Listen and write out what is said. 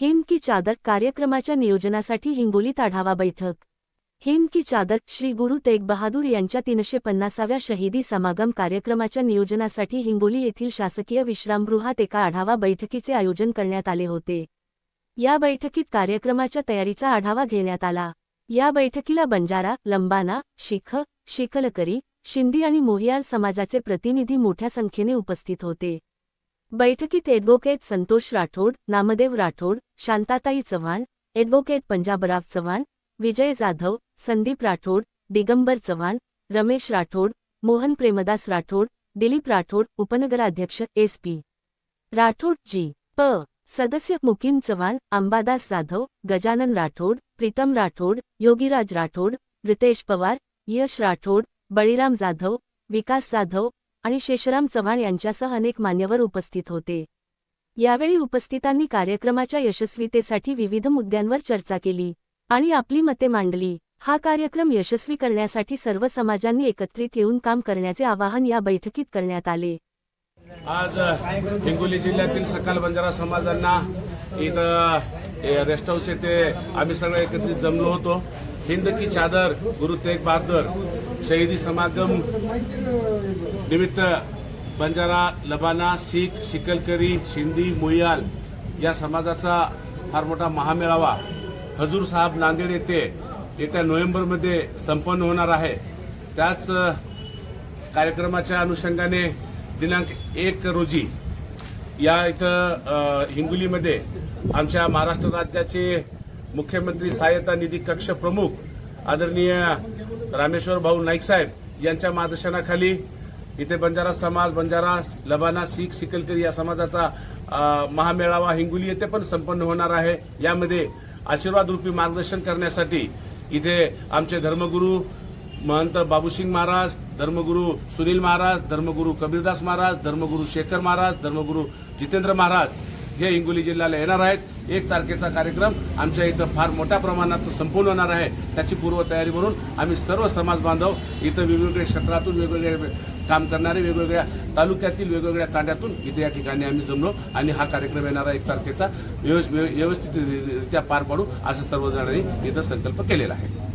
हिम की चादर कार्यक्रमाच्या नियोजनासाठी हिंगोलीत आढावा बैठक. हिम की चादर श्री गुरु तेग बहादूर यांच्या तीनशे पन्नासाव्या शहीदी समागम कार्यक्रमाच्या नियोजनासाठी हिंगोली येथील शासकीय विश्रामगृहात एका आढावा बैठकीचे आयोजन करण्यात आले होते. या बैठकीत कार्यक्रमाच्या तयारीचा आढावा घेण्यात आला. या बैठकीला बंजारा लंबाना शिख शिकलकरी शिंदी आणि मोहियाल समाजाचे प्रतिनिधी मोठ्या संख्येने उपस्थित होते. बैठकीत ॲडव्होकेट संतोष राठोड नामदेव राठोड शांताताई चव्हाण ॲडव्होकेट पंजाबराव चव्हाण विजय जाधव संदीप राठोड दिगंबर चव्हाण रमेश राठोड मोहन प्रेमदास राठोड दिलीप राठोड उपनगराध्यक्ष एस पी. राठोड जी प. सदस्य मुकीम चव्हाण अंबादास जाधव गजानन राठोड प्रीतम राठोड योगीराज राठोड रितेश पवार यश राठोड बळीराम जाधव विकास जाधव आणि शेषराम चव्हाण यांच्यासह अनेक मान्यवर उपस्थित होते. यावेळी उपस्थितांनी कार्यक्रमाच्या यशस्वीतेसाठी विविध मुद्द्यांवर चर्चा केली आणि आपली मते मांडली. हा कार्यक्रम यशस्वी करण्यासाठी सर्व समाजांनी एकत्रित येऊन काम करण्याचे आवाहन या बैठकीत करण्यात आले. आज हिंगोली जिल्ह्यातील सकाल बंजारा समाजांना इथं रेस्ट हाऊस येथे आम्ही सगळे एकत्रित जमलो होतो. हिंद की चादर गुरु तेग बहादूर शहीदी समागम निमित्त बंजारा लबाना शीख शिकलकरी शिंदी मोयाल या समाजाचा फार मोठा महामेळावा हजूर साहेब नांदेड येथे येत्या नोव्हेंबरमध्ये संपन्न होणार आहे. त्याच कार्यक्रमाच्या अनुषंगाने दिनांक एक रोजी या इथं हिंगोलीमध्ये आमच्या महाराष्ट्र राज्याचे मुख्यमंत्री सहाय्यता निधी कक्ष प्रमुख आदरणीय रामेश्वर भाऊ नाईक साहेब यांच्या मार्गदर्शनाखाली इथे बंजारा समाज बंजारा लबाना शीख शिकलकरी या समाजाचा महामेळावा हिंगोली येथे पण संपन्न होणार आहे. यामध्ये आशीर्वाद रूपी मार्गदर्शन करण्यासाठी इथे आमचे धर्मगुरू महंत बाबूसिंग महाराज धर्मगुरू सुनील महाराज धर्मगुरू कबीरदास महाराज धर्मगुरू शेखर महाराज धर्मगुरू जितेंद्र महाराज हे हिंगोली जिल्ह्याला येणार आहेत. एक तारखेचा कार्यक्रम आमच्या इथं फार मोठ्या प्रमाणात संपूर्ण होणार आहे. त्याची पूर्वतयारी म्हणून आम्ही सर्व समाज बांधव इथं वेगवेगळ्या क्षेत्रातून वेगवेगळे काम करणारे वेगवेगळ्या तालुक्यातील वेगवेगळ्या तांड्यातून इथे या ठिकाणी आम्ही जमलो आणि हा कार्यक्रम येणारा एक तारखेचा. व्यवस्थित व्यवस्थितरित्या पार पाडू असं सर्वजणांनी इथं संकल्प केलेला आहे.